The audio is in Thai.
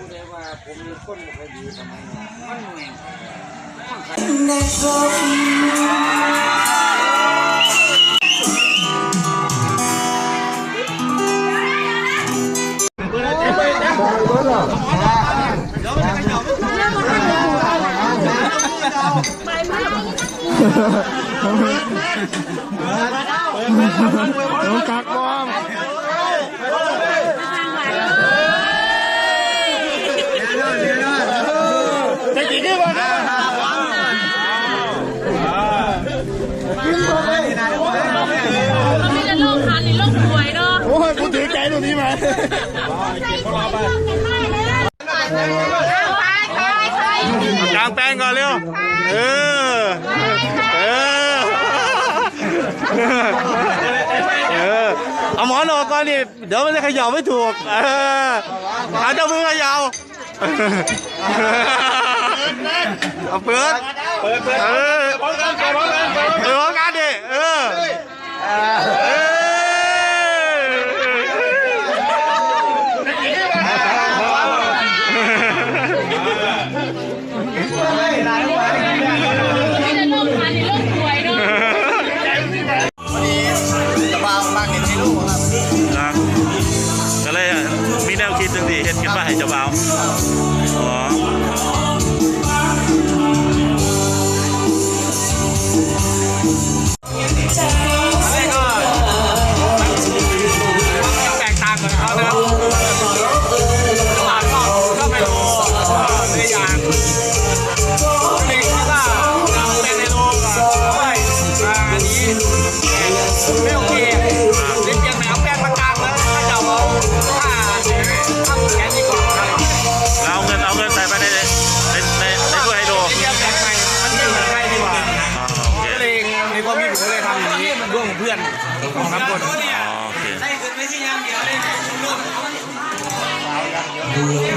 ผู้ใดว่าผมมีคนบ่ค่อยดีทำไมมันเหนื่อยมันขัดน้องกักบอม กลางแปลงก่อนเร็ว เออ เออ เออ เอาหมอนออกก่อนดิเดี๋ยวมันจะเขย่าไม่ถูก เออเอาเจ้ามือเขย่าเอาเปิด เปิด เปิดเออพร้อมกันพร้อมกันเปิด แนวคิดจังดีเห็นกันมาให้เจ้าบ่าวอ๋อ ร่วมกับเพื่อนของน้ำคนอ๋อโอเคไม่ใช่ยามเดียวเลย